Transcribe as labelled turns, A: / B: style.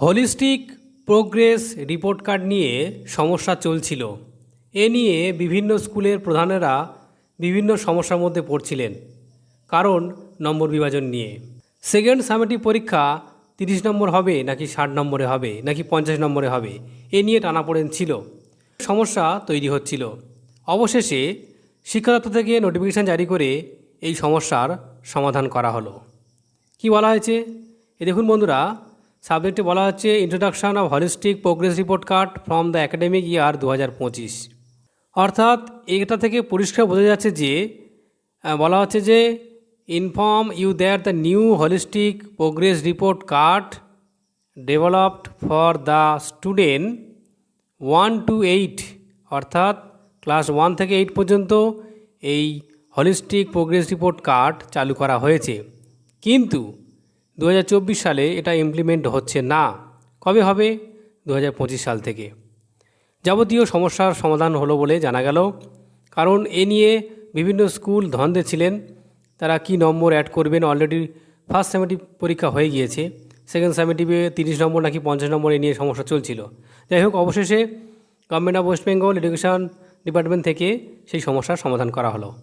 A: Holistic progress report card নিয়ে সমস্যা চলছিল। এ নিয়ে বিভিন্ন স্কুলের প্রধানেরা বিভিন্ন সমস্যার মধ্যে পড়ছিলেন, কারণ নম্বর বিভাজন নিয়ে। সেকেন্ড সামেটিভ পরীক্ষা তিরিশ নম্বর হবে নাকি ষাট নম্বরে হবে, নাকি পঞ্চাশ নম্বরে হবে, এ নিয়ে টানাপোড়েন ছিল। সমস্যা তৈরি হচ্ছিল। অবশেষে শিক্ষা থেকে নোটিফিকেশান জারি করে এই সমস্যার সমাধান করা হলো। কি বলা হয়েছে? এ দেখুন বন্ধুরা সাবজেক্টে বলা হচ্ছে introduction of holistic progress report card from the academic year দু হাজার পঁচিশ। অর্থাৎ এটা থেকে পরিষ্কার বোঝা যাচ্ছে যে বলা হচ্ছে যে inform you that the new holistic progress report card developed for the student one two eight অর্থাৎ ক্লাস ওয়ান থেকে এইট পর্যন্ত এই হলিস্টিক প্রোগ্রেস রিপোর্ট কার্ড চালু করা হয়েছে। কিন্তু দু হাজার চব্বিশ সালে এটা ইমপ্লিমেন্ট হচ্ছে না। কবে হবে? দু হাজার পঁচিশ সাল থেকে। যাবতীয় সমস্যার সমাধান হলো বলে জানা গেল। কারণ এ নিয়ে বিভিন্ন স্কুল ধন্দে ছিলেন। তারা কি নম্বর অ্যাড করবেন? অলরেডি ফার্স্ট সেমেটিভ পরীক্ষা হয়ে গিয়েছে। সেকেন্ড সেমেটিভে তিরিশ নম্বর নাকি পঞ্চাশ নম্বর এ নিয়ে সমস্যা চলছিল। যাই হোক, অবশেষে government of West Bengal education department থেকে সেই সমস্যার সমাধান করা হলো।